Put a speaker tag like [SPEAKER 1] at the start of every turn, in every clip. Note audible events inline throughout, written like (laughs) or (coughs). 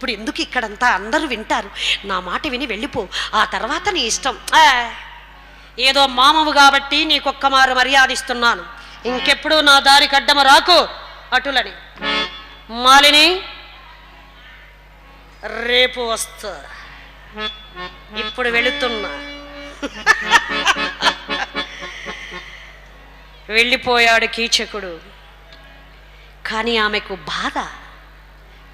[SPEAKER 1] ఇప్పుడు ఎందుకు ఇక్కడంతా అందరూ వింటారు? నా మాట విని వెళ్ళిపో. ఆ తర్వాత నీ ఇష్టం. ఆ, ఏదో మామవు కాబట్టి నీకొక్క మారు మర్యాద ఇస్తున్నాను ఇంకెప్పుడు నా దారి కడ్డమ రాకు అటులని. మాలిని రేపు వస్తా. ఇప్పుడు వెళుతున్నా. వెళ్ళిపోయాడు కీచకుడు. కానీ ఆమెకు బాధ.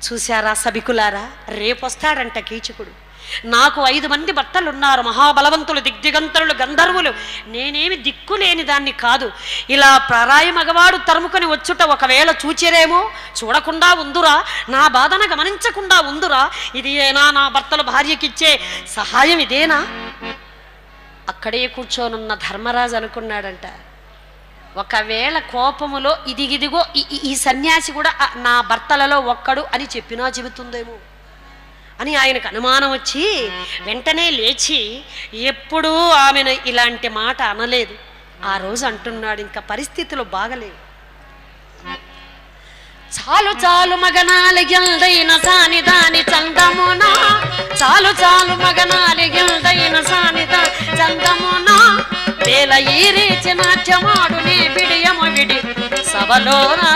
[SPEAKER 1] చూశారా సభికులారా? రేపొస్తాడంట కీచకుడు. నాకు ఐదు మంది భర్తలు ఉన్నారు మహాబలవంతులు దిగ్దిగంతరులు గంధర్వులు. నేనేమి దిక్కు లేని దాన్ని కాదు. ఇలా పరాయి మగవాడు తరుముకొని వచ్చుట ఒకవేళ చూచిరేమో? చూడకుండా ఉందురా. నా బాధన గమనించకుండా ఉందురా. ఇది ఏనా నా భర్తలు భార్యకిచ్చే సహాయం ఇదేనా? అక్కడే కూర్చోనున్న ధర్మరాజు అనుకున్నాడంట. ఒకవేళ కోపములో ఇదిగిదిగో ఈ- ఈ- సన్యాసి కూడా నా భర్తలలో ఒక్కడు అని చెప్పినా చెబుతుందేమో. అని ఆయనకు అనుమానం వచ్చి వెంటనే లేచి ఎప్పుడూ ఆమెను ఇలాంటి మాట అనలేదు. ఆ రోజు అంటున్నాడు ఇంకా పరిస్థితులు బాగలేవు. చాలు చాలు మగనాలిగిల్దైన సాని దాని చంద వేల ఈ రీతి నాట్యమాడు నీ బిడియము విడి సభలోనా?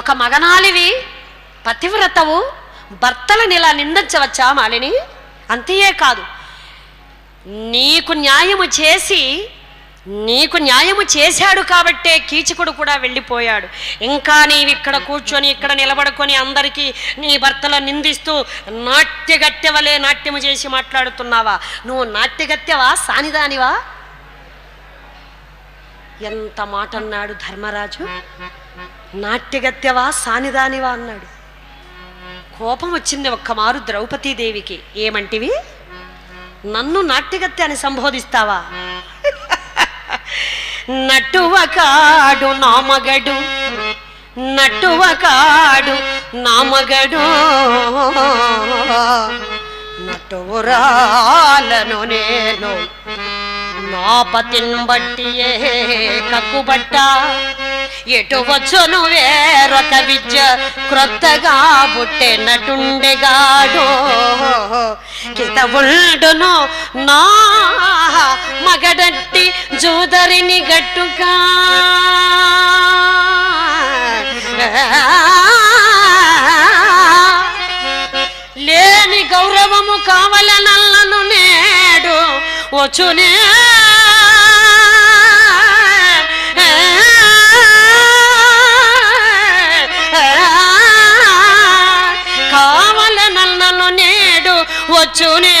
[SPEAKER 1] ఒక మగనాలివి పతివ్రతవు భర్తలను ఇలా నిందించవచ్చా మాలిని? అంతేయే కాదు నీకు న్యాయము చేసి నీకు న్యాయము చేశాడు కాబట్టే కీచకుడు కూడా వెళ్ళిపోయాడు. ఇంకా నీవు ఇక్కడ కూర్చొని ఇక్కడ నిలబడుకొని అందరికీ నీ భర్తల నిందిస్తూ నాట్యగత్తెవలే నాట్యము చేసి మాట్లాడుతున్నావా? నువ్వు నాట్యగత్తెవా? సానిదానివా? ఎంత మాట అన్నాడు ధర్మరాజు? నాట్యగత్యవా సానిదానివా అన్నాడు. కోపం వచ్చింది ఒక్కమారు ద్రౌపదీదేవికి. ఏమంటివి? నన్ను నాట్యగత్య అని సంబోధిస్తావా? నటువ కాడు నామగడు నటువ కాడు నామగడు. నటువురాలను నేను నా పతిని బట్టి. కక్కుబట్ట ఎటు వచ్చును వేరొక విద్య క్రొత్తగా పుట్టినట్టుండెగాడు కితవుండును నా మగడట్టి జూదరిని గట్టుగా లేని గౌరవము కావలనల్లను నేడు వచ్చునే వచ్చునే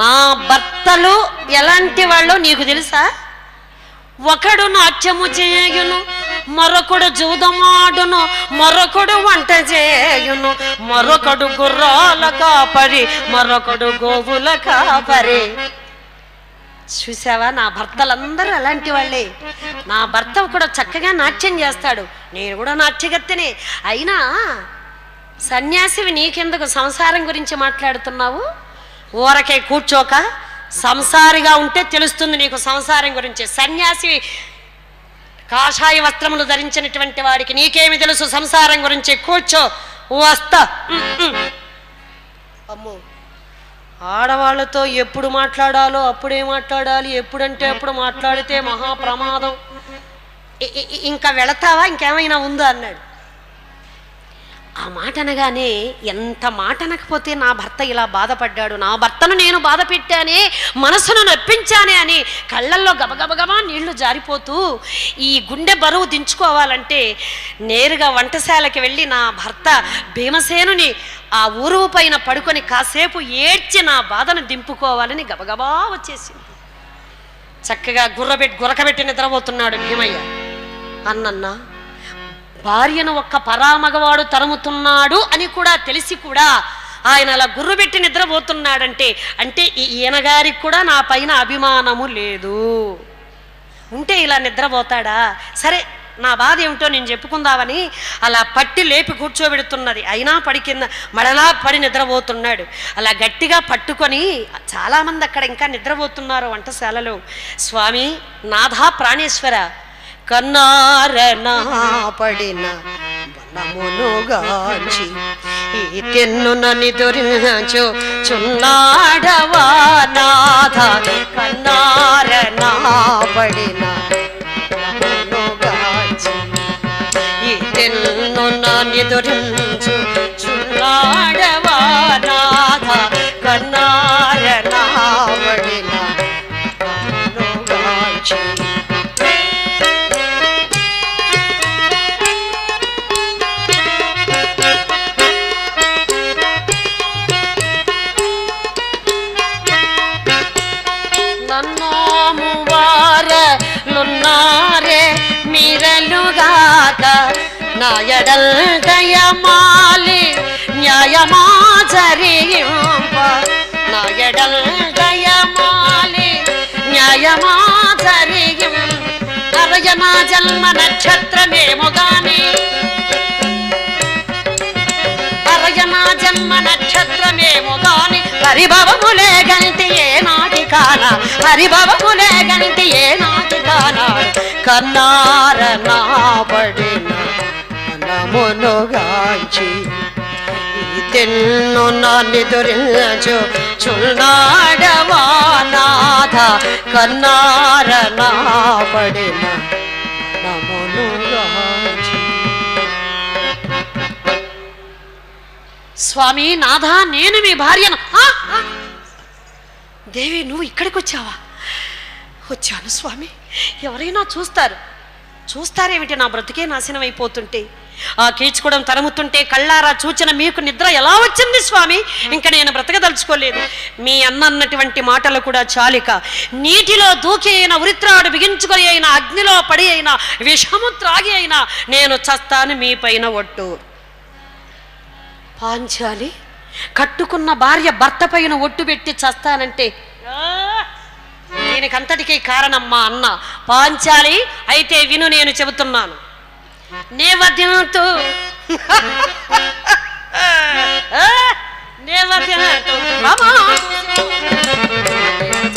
[SPEAKER 1] నా భర్తలు ఎలాంటి వాళ్ళు నీకు తెలుసా? ఒకడు నాట్యము చేయును మరొకడు జూదమాడును మరొకడు వంట చేయును మరొకడు గుర్రాల కాపరి మరొకడు గోవుల కాపరి. చూసావా? నా భర్తలందరూ అలాంటి వాళ్ళే. నా భర్త కూడా చక్కగా నాట్యం చేస్తాడు. నేను కూడా నాట్యగత్తెనే. అయినా సన్యాసివి నీకెందుకు సంసారం గురించి మాట్లాడుతున్నావు? ఊరకే కూర్చోక సంసారిగా ఉంటే తెలుస్తుంది నీకు సంసారం గురించి. సన్యాసి కాషాయ వస్త్రములు ధరించినటువంటి వాడికి నీకేమి తెలుసు? సంసారం గురించి కూర్చో. వస్తా. అమ్మో. ఆడవాళ్ళతో ఎప్పుడు మాట్లాడాలో అప్పుడే మాట్లాడాలి. ఎప్పుడంటే అప్పుడు మాట్లాడితే మహా ప్రమాదం ఇంకా వెళతావా? ఇంకేమైనా ఉందా? అన్నాడు. ఆ మాట అనగానే ఎంత మాట అనకపోతే నా భర్త ఇలా బాధపడ్డాడు. నా భర్తను నేను బాధ పెట్టానే మనసును నొప్పించానే అని కళ్ళల్లో గబగబగబా నీళ్ళు జారిపోతూ ఈ గుండె బరువు దించుకోవాలంటే నేరుగా వంటశాలకి వెళ్ళి నా భర్త భీమసేనుని ఆ ఊరువు పైన పడుకొని కాసేపు ఏడ్చి నా బాధను దింపుకోవాలని గబగబా వచ్చేసింది. చక్కగా గుర్రబెట్టి గురకబెట్టి నిద్రపోతున్నాడు భీమయ్య. అన్నన్నా భార్యను ఒక్క పరామగవాడు తరుముతున్నాడు అని కూడా తెలిసి కూడా ఆయన అలా గుర్రుబెట్టి నిద్రపోతున్నాడంటే అంటే ఈ ఈయనగారికి కూడా నా పైన అభిమానము లేదు. ఉంటే ఇలా నిద్రపోతాడా? సరే నా బాధ ఏమిటో నేను చెప్పుకుందామని అలా పట్టి లేపి కూర్చోబెడుతున్నది. అయినా పడి కింద మరలా పడి నిద్రపోతున్నాడు. అలా గట్టిగా పట్టుకొని చాలామంది అక్కడ ఇంకా నిద్రపోతున్నారు వంటశాలలో. స్వామి నాథా ప్రాణేశ్వర కన్నారనా పడిన బలమునుగాచి ఈ నిదురించు చున్నాడవా నాథ కన్నారనా పడిన నన్నోము వారలున్నారే మీరలుగాక. నాయడల్ దయమాలి న్యాయమా నా ఎడల్ దయమాలి న్యాయమా జరిగిం అరయనా జన్మ నక్షత్రమేమో గాని అరయనా జన్మ నక్షత్రమేమో గాని హరిభవములే గంటి ఏ కాన? హరిభవములే గంటి ఏ నాటి కాన? కన్నార నా పడిన తెన్ను నిదురించు చున్నాడవానాథ. కన్నార నాబడిన స్వామి నాథా నేను మీ భార్యను. దేవి నువ్వు ఇక్కడికి వచ్చావా వచ్చాను స్వామి. ఎవరైనా చూస్తారు. చూస్తారేమిటి నా బ్రతికే నాశనం అయిపోతుంటే ఆ కీచుకోవడం తరుముతుంటే కళ్ళారా చూచిన మీకు నిద్ర ఎలా వచ్చింది స్వామి? ఇంకా నేను బ్రతకదలుచుకోలేదు. మీ అన్న అన్నటువంటి మాటలు కూడా చాలిక. నీటిలో దూకి అయిన ఉరిత్రాడు బిగించుకొని అయినా అగ్నిలో పడి అయినా విషము త్రాగి అయినా నేను చస్తాను మీ పైన ఒట్టు. పాంచాలి కట్టుకున్న భార్య భర్త పైన ఒట్టు పెట్టి చస్తానంటే! దీనికంతటికీ కారణం మా అన్న పాంచాలి అయితే విను నేను చెబుతున్నాను. నేవద్యంతు (laughs) నేవద్యంతు (laughs)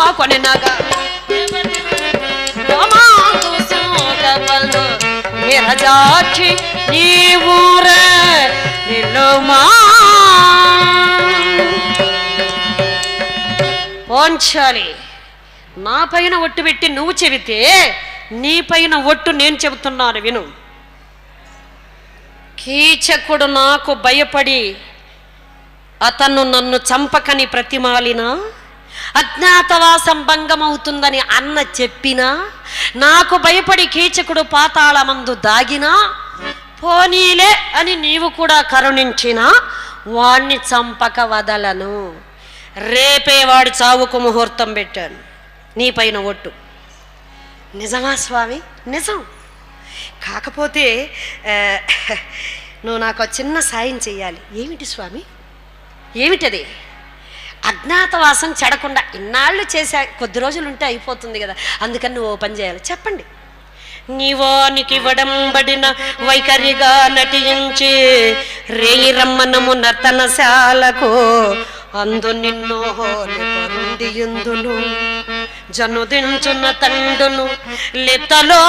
[SPEAKER 1] సమయంపు నీ వాకొని నీవూర నిలుమా పోంచాలి. నా పైన ఒట్టు పెట్టి నువ్వు చెబితే నీ పైన ఒట్టు నేను చెబుతున్నాను విను. కీచకుడు నాకు భయపడి అతను నన్ను చంపకని ప్రతిమాలినా అజ్ఞాతవాసం భంగమవుతుందని అన్న చెప్పినా నాకు భయపడి కీచకుడు పాతాళమందు దాగినా పోనీలే అని నీవు కూడా కరుణించినా వాణ్ణి చంపక వదలను. రేపే వాడి చావుకు ముహూర్తం పెట్టాను. నీ పైన ఒట్టు. నిజమా స్వామి? నిజం. కాకపోతే నువ్వు నాకు చిన్న సాయం చేయాలి ఏమిటి స్వామి? ఏమిటది? అజ్ఞాతవాసం చెడకుండా ఇన్నాళ్ళు చేసే కొద్ది రోజులు ఉంటే అయిపోతుంది కదా. అందుకని నువ్వు పని చేయాలి. చెప్పండి. నీవానికి వడంబడిన వైఖరిగా నటించి రేయి రమ్మనము నర్తనశాలకు అందు నిన్నో పరుండియుందును జనుదించున్న తండును లితలో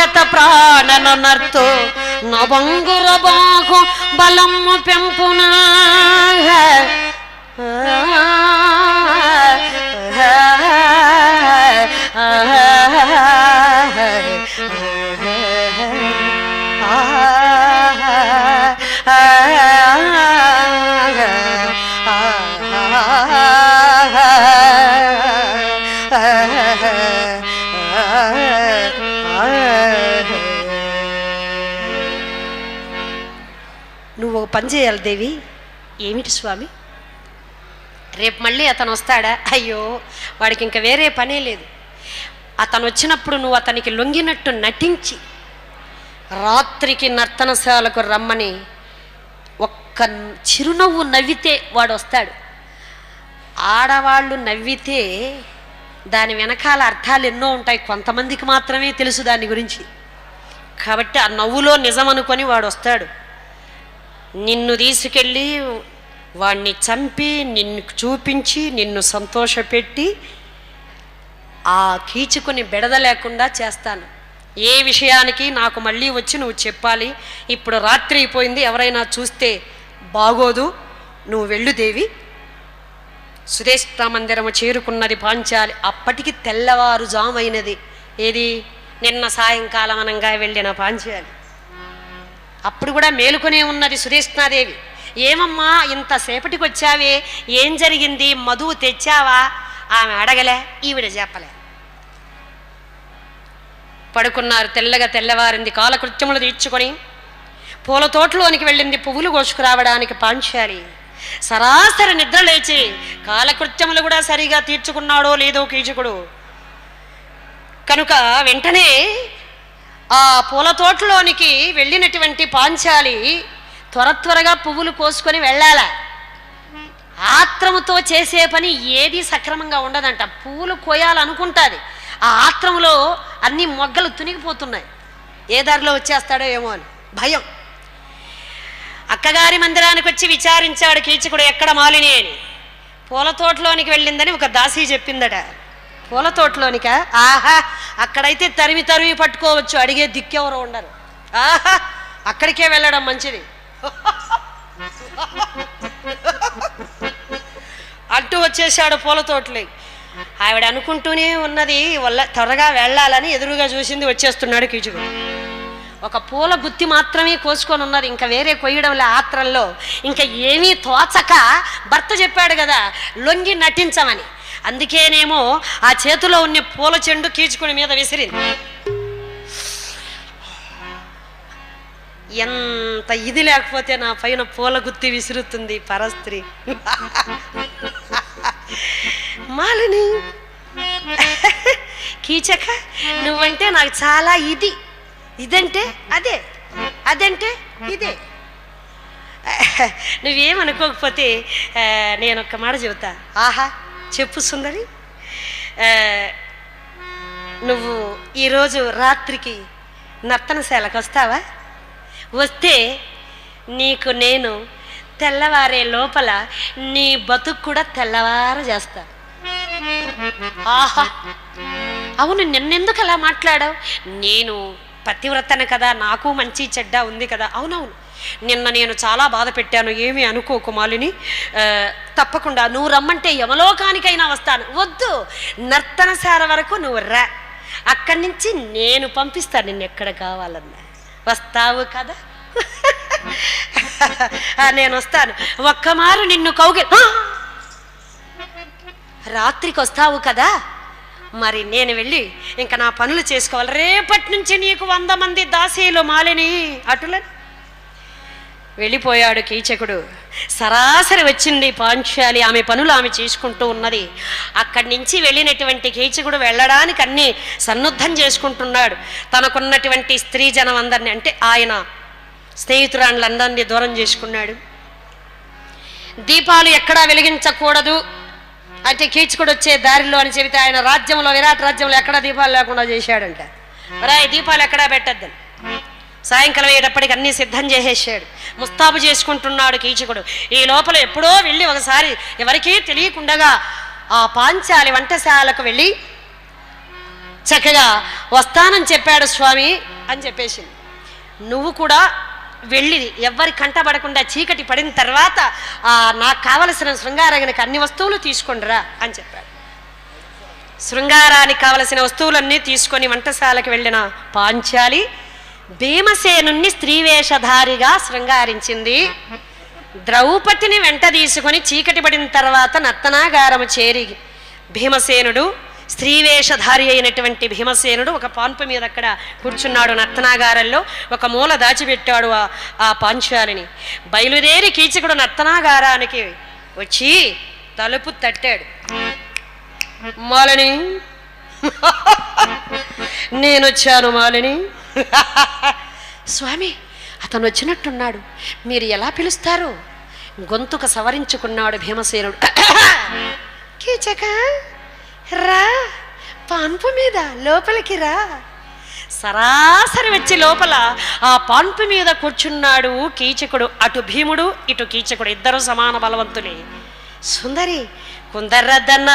[SPEAKER 1] గత ప్రాణన నర్తో నవంగుర బాహు బలము పెంపునా. నువ్వు ఒక పని చేయాలి దేవి. ఏమిటి స్వామి? రేపు మళ్ళీ అతను వస్తాడా? అయ్యో వాడికి ఇంకా వేరే పనే లేదు. అతను వచ్చినప్పుడు నువ్వు అతనికి లొంగినట్టు నటించి రాత్రికి నర్తనశాలకు రమ్మని ఒక్క చిరునవ్వు నవ్వితే వాడు వస్తాడు ఆడవాళ్ళు నవ్వితే దాని వెనకాల అర్థాలు ఎన్నో ఉంటాయి. కొంతమందికి మాత్రమే తెలుసు దాని గురించి. కాబట్టి ఆ నవ్వులో నిజం అనుకొని వాడు వస్తాడు నిన్ను తీసుకెళ్ళి వాణ్ణి చంపి నిన్ను చూపించి నిన్ను సంతోషపెట్టి ఆ కీచుకుని బెడద లేకుండా చేస్తాను. ఏ విషయానికి నాకు మళ్ళీ వచ్చి నువ్వు చెప్పాలి. ఇప్పుడు రాత్రి అయిపోయింది ఎవరైనా చూస్తే బాగోదు. నువ్వు వెళ్ళు దేవి. సుదేష్ట మందిరము చేరుకున్నది పాంచాలి. అప్పటికి తెల్లవారుజామైనది. ఏది? నిన్న సాయంకాలం అనంగా వెళ్ళిన పాంచాలి. అప్పుడు కూడా మేలుకొనే ఉన్నది సురేష్ణాదేవి. ఏమమ్మా ఇంతసేపటికి వచ్చావే? ఏం జరిగింది? మధువు తెచ్చావా? ఆమె అడగలే ఈవిడ చెప్పలే. పడుకున్నారు తెల్లగా తెల్లవారింది కాలకృత్యములు తీర్చుకొని పూల తోటలోనికి వెళ్ళింది పువ్వులు కోసుకురావడానికి పాంచాలి. సరాసరి నిద్ర లేచి కాలకృత్యములు కూడా సరిగా తీర్చుకున్నాడో లేదో కీచకుడు. కనుక వెంటనే ఆ పూల తోటలోనికి వెళ్ళినటువంటి పాంచాలి త్వర త్వరగా పువ్వులు కోసుకొని వెళ్ళాల? ఆత్రముతో చేసే పని ఏది సక్రమంగా ఉండదంట. పువ్వులు కోయాలనుకుంటుంది. ఆ ఆత్రములో అన్ని మొగ్గలు తునిగిపోతున్నాయి. ఏ దారిలో వచ్చేస్తాడో ఏమో అని. భయం. అక్కగారి మందిరానికి వచ్చి విచారించాడు కీచకుడు ఎక్కడ మాలిని అని. పూల తోటలోనికి వెళ్ళిందని ఒక దాసి చెప్పిందట. పూల తోటలోనిక? ఆహా అక్కడైతే తరిమి తరిమి పట్టుకోవచ్చు. అడిగే దిక్కెవరు ఉండరు. ఆహా అక్కడికే వెళ్ళడం మంచిది. అంటూ వచ్చేసాడు పూల తోటలే. ఆవిడ అనుకుంటూనే ఉన్నది వల్ల త్వరగా వెళ్ళాలని ఎదురుగా చూసింది వచ్చేస్తున్నాడు కీచుకుడు ఒక పూల గుత్తి మాత్రమే కోసుకొని ఉన్నది ఇంకా వేరే కొయ్యడంలే ఆత్రంలో. ఇంకా ఏమీ తోచక భర్త చెప్పాడు కదా లొంగి నటించమని. అందుకేనేమో ఆ చేతిలో ఉన్న పూల చెండు కీచుకుని మీద విసిరింది. ఎంత ఇది లేకపోతే నా పైన పూల గుత్తి విసురుతుంది పరస్త్రీ. మాలిని కీచక నువ్వంటే నాకు చాలా ఇది. ఇదంటే అదే అదంటే ఇదే. నువ్వేమనుకోకపోతే నేను ఒక్క మాట చెబుతా. ఆహా చెప్పు సుందరి. నువ్వు ఈరోజు రాత్రికి నర్తనశాలకు వస్తావా? వస్తే నీకు నేను తెల్లవారే లోపల నీ బతుకు కూడా తెల్లవారు చేస్తా. ఆహా! అవును నిన్నెందుకు అలా మాట్లాడావు? నేను పతివ్రతను కదా నాకు మంచి చెడ్డ ఉంది కదా. అవునవును. నిన్న నేను చాలా బాధ పెట్టాను ఏమీ అనుకోకు మాలిని తప్పకుండా నువ్వు రమ్మంటే యమలోకానికైనా వస్తాను. వద్దు నర్తనశాల వరకు నువ్వు రా. అక్కడి నుంచి నేను పంపిస్తాను నిన్ను ఎక్కడ కావాలన్నా. వస్తావు కదా? నేను వస్తాను. ఒక్కమారు నిన్ను కౌగి రాత్రికి వస్తావు కదా? మరి నేను వెళ్ళి ఇంకా నా పనులు చేసుకోవాలి. రేపటి నుంచి నీకు వంద మంది దాసీలు మాలిని. అటులని వెళ్ళిపోయాడు కీచకుడు. సరాసరి వచ్చింది పాంచాలి. ఆమె పనులు ఆమె చేసుకుంటూ ఉన్నది. అక్కడి నుంచి వెళ్ళినటువంటి కీచకుడు వెళ్ళడానికి అన్ని సన్నద్ధం చేసుకుంటున్నాడు. తనకున్నటువంటి స్త్రీ జనం అందరినీ అంటే ఆయన స్నేహితురాళ్ళందరినీ దూరం చేసుకున్నాడు. దీపాలు ఎక్కడా వెలిగించకూడదు. అంటే కీచకుడు వచ్చే దారిలో అని చెబితే ఆయన రాజ్యంలో విరాట్ రాజ్యంలో ఎక్కడా దీపాలు లేకుండా చేశాడంట. రాయ్ దీపాలు ఎక్కడా పెట్టద్దని. సాయంకాలం అయ్యేటప్పటికి అన్నీ సిద్ధం చేసేసాడు. ముస్తాబు చేసుకుంటున్నాడు కీచకుడు. ఈ లోపల ఎప్పుడో వెళ్ళి ఒకసారి ఎవరికీ తెలియకుండగా ఆ పాంచాలి వంటశాలకు వెళ్ళి చక్కగా వస్తానని చెప్పాడు స్వామి అని చెప్పేసింది. నువ్వు కూడా వెళ్ళి ఎవ్వరి కంటపడకుండా చీకటి పడిన తర్వాత నాకు కావలసిన శృంగారానికి అన్ని వస్తువులు తీసుకొండిరా అని చెప్పాడు. శృంగారానికి కావలసిన వస్తువులన్నీ తీసుకొని వంటశాలకు వెళ్ళిన పాంచాలి భీమసేనుణ్ణి స్త్రీవేషధారిగా శృంగారించింది. ద్రౌపదిని వెంట తీసుకొని చీకటి పడిన తర్వాత నత్తనాగారము చేరి భీమసేనుడు స్త్రీవేషధారి అయినటువంటి భీమసేనుడు ఒక పాన్పు మీద అక్కడ కూర్చున్నాడు నర్తనాగారంలో ఒక మూల దాచిపెట్టాడు ఆ ఆ పాంచాలిని. బయలుదేరి కీచకుడు నర్తనాగారానికి వచ్చి తలుపు తట్టాడు. మాలిని (laughs) నేను వచ్చాను మాలిని. (laughs) స్వామి అతను వచ్చినట్టున్నాడు మీరు ఎలా పిలుస్తారు? గొంతుక సవరించుకున్నాడు భీమసేనుడు. (coughs) కీచక రా పాన్పు మీద లోపలికి రా. సరాసరి వచ్చి లోపల ఆ పాన్పు మీద కూర్చున్నాడు కీచకుడు. అటు భీముడు ఇటు కీచకుడు. ఇద్దరు సమాన బలవంతులే. సుందరి కుందరదన్న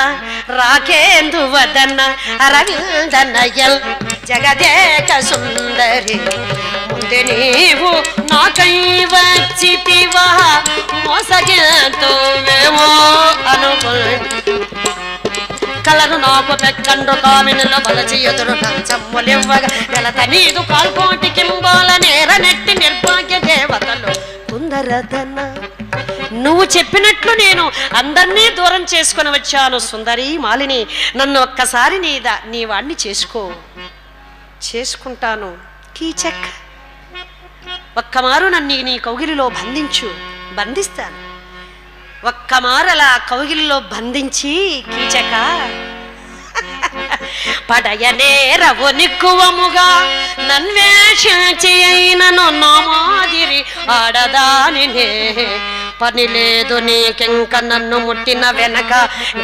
[SPEAKER 1] రాకేందు వదన్న అరవిందనయల్ జగదేక సుందరి. ముందే నీవు నాకై వచ్చితివా మోసగేంతోవేమో అనుకో కలరు నాకు పెట్టండు కామినులు వలచి ఎదురు కంచమ్ములివ్వగా గలత నీదు కాల్పోటి కింబాల నేర నెట్టి నిర్భాగ్య దేవతలు. కుందరదన్న నువ్వు చెప్పినట్లు నేను అందరినీ దూరం చేసుకొని వచ్చాను సుందరి మాలిని. నన్ను ఒక్కసారి నీ నీ వాణ్ణి చేసుకో. చేసుకుంటాను. కీచక్ ఒక్కమారు నన్ను నీ కౌగిలిలో బంధించు. బంధిస్తాను. ఒక్క మారలా కౌగిలిలో బంధించి కీచక. పడయనేరవు నిక్కువముగా నన్వేషించి అయినను నా మాదిరి ఆడదానినే. పని లేదు నీకింక నన్ను ముట్టిన వెనక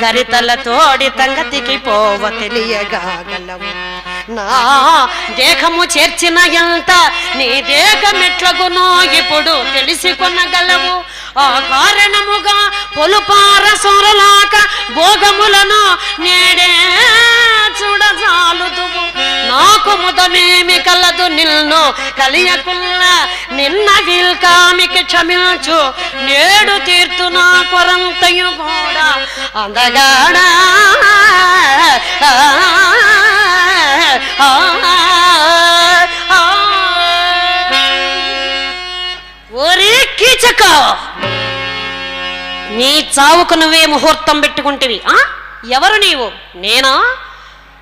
[SPEAKER 1] గరితల తోడి తంగతికి పోవ తెలియగా గలవు. నా దేహము చేర్చిన ఎంత నీ దేహమెట్లగునో ఇప్పుడు తెలిసి కొనగలవు. ఆ కారణముగా పొలుపార సొరలాక భోగములను నేడే చూడజాలుదు నాకు ముదమేమి కలదు నిల్ను కలియకుల్ల నిన్న వీల్కామికి క్షమించు. నేడు తీర్తు నా కొరంతయు కూడా అందగాడా. ఆ, ఆ. ఓరే కీచక! నీ చావుకు నువ్వే ముహూర్తం పెట్టుకుంటివి ఆ? ఎవరు నీవు? నేనా?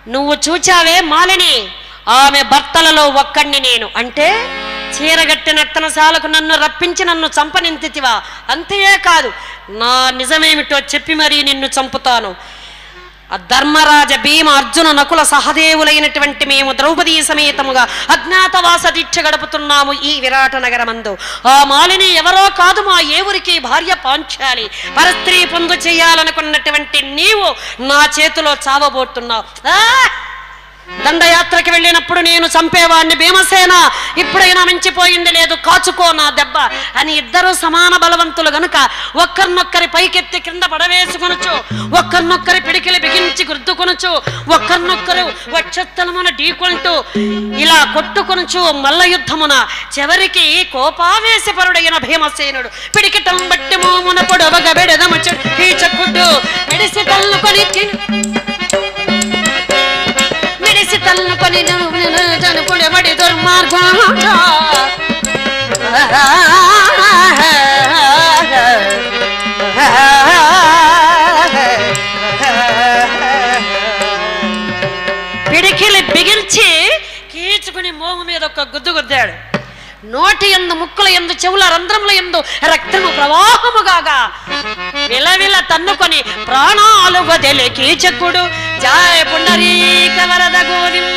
[SPEAKER 1] నువ్వు చూచావే మాలిని ఆమె భర్తలలో ఒక్కడిని నేను. అంటే చీరగట్టి ఎత్తనశాలకు నన్ను రప్పించి నన్ను చంపనింతివా అంతే కాదు నా నిజమేమిటో చెప్పి మరీ నిన్ను చంపుతాను. ధర్మరాజ భీమ అర్జున నకుల సహదేవులైనటువంటి మేము ద్రౌపదీ సమేతముగా అజ్ఞాతవాస దీక్ష గడుపుతున్నాము ఈ విరాట నగరమందు. ఆ మాలిని ఎవరో కాదు మా ఏవురికి భార్య పాంచాలి. పరస్త్రీ పొందు చేయాలనుకున్నటువంటి నీవు నా చేతిలో చావబోతున్నావు. దండయాత్రకి వెళ్ళినప్పుడు నేను చంపేవాడిని భీమసేన ఇప్పుడైనా మించిపోయింది లేదు. కాచుకో నా దెబ్బ అని ఇద్దరు సమాన బలవంతులు గనుక ఒక్కరినొక్కరి పైకెత్తి కింద పడవేసుకొనొచ్చు ఒక్కరినొక్కరి పిడికిలి బిగించి గుర్తుకొనొచ్చు ఒక్కరినొక్కరు వచ్చత్తలమున ఢీకొంటూ ఇలా కొట్టుకొనొచ్చు మల్ల యుద్ధమున చివరికి కోపావేశపరుడైన భీమసేనుడు పిడికిటం బట్టి మోమున పొడవగ బెడదమచ్చు ఈ చక్కుడు మెడిసి తల్లుకొని తిను తల్లుకొని జనుకుడి మడి దుర్మార్గం పిడికిలి బిగిల్చి కీచుకుని మోము మీద ఒక గుద్దు గుద్దాడు. నోటి ఎందు ముక్కుల ఎందు చెవుల రంధ్రముల ఎందు రక్తము ప్రవాహముగాగా విలవిల తన్నుకొని ప్రాణాలు వదిలి కీచకుడు జాయ పుండరీక వరద గోవింద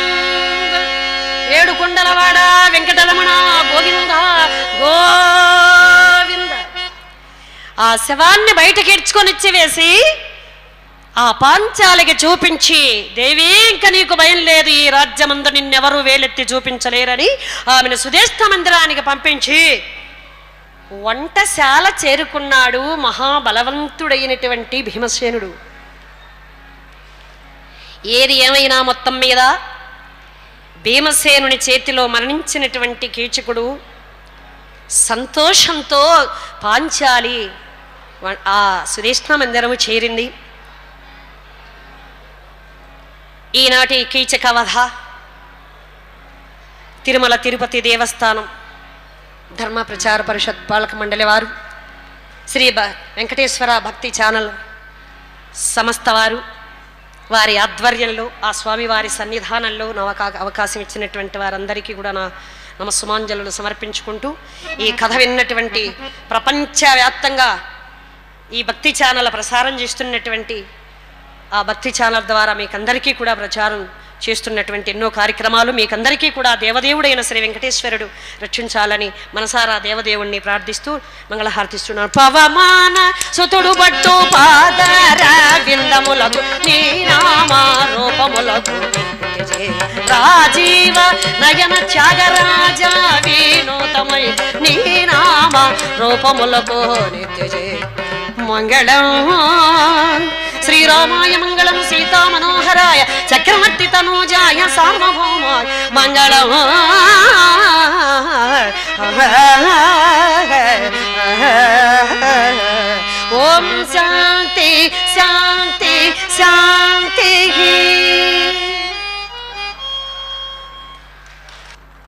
[SPEAKER 1] ఏడు కుండలవాడ వెంకటరమణ గోవింద గోవింద. ఆ శవాన్ని బయటకి ఇడ్చుకొని వచ్చి వేసి ఆ పాంచాలికి చూపించి దేవి ఇంక నీకు భయం లేదు. ఈ రాజ్యమందు నిన్నెవరూ వేలెత్తి చూపించలేరని ఆమెను సుదేష్ఠ మందిరానికి పంపించి వంటశాల చేరుకున్నాడు మహాబలవంతుడైనటువంటి భీమసేనుడు. ఏది ఏమైనా మొత్తం మీద భీమసేనుని చేతిలో మరణించినటువంటి కీచకుడు సంతోషంతో పాంచాలి ఆ సుదేష్ణ మందిరము చేరింది. ఈనాటి కీచకవధ తిరుమల తిరుపతి దేవస్థానం ధర్మ ప్రచార పరిషత్ పాలక మండలి వారు శ్రీ బ వెంకటేశ్వర భక్తి ఛానల్ సమస్త వారు వారి ఆధ్వర్యంలో ఆ స్వామివారి సన్నిధానంలో నవకా అవకాశం ఇచ్చినటువంటి వారందరికీ కూడా నా నమస్సుమాంజలు సమర్పించుకుంటూ ఈ కథ విన్నటువంటి ప్రపంచవ్యాప్తంగా ఈ భక్తి ఛానల్ ప్రసారం చేస్తున్నటువంటి ఆ భక్తి ఛానల్ ద్వారా మీకందరికీ కూడా ప్రచారం చేస్తున్నటువంటి ఎన్నో కార్యక్రమాలు. మీకందరికీ కూడా దేవదేవుడైన శ్రీ వెంకటేశ్వరుడు రక్షించాలని మనసారా దేవదేవుణ్ణి ప్రార్థిస్తూ మంగళహారతిస్తున్నాను. పవమాన సుతుడు పట్టు పాదర విందములకు రాజీవ నయన త్యాగరాజా వినూతమై నీనామ రూపములకు నిత్యజే మంగళం. శ్రీరామాయ మంగళం సీతామనోహరాయ చక్రవర్తి తనూజాయ సార్వభౌమాయ మంగళం ఓం శాంతి శాంతి శాంతి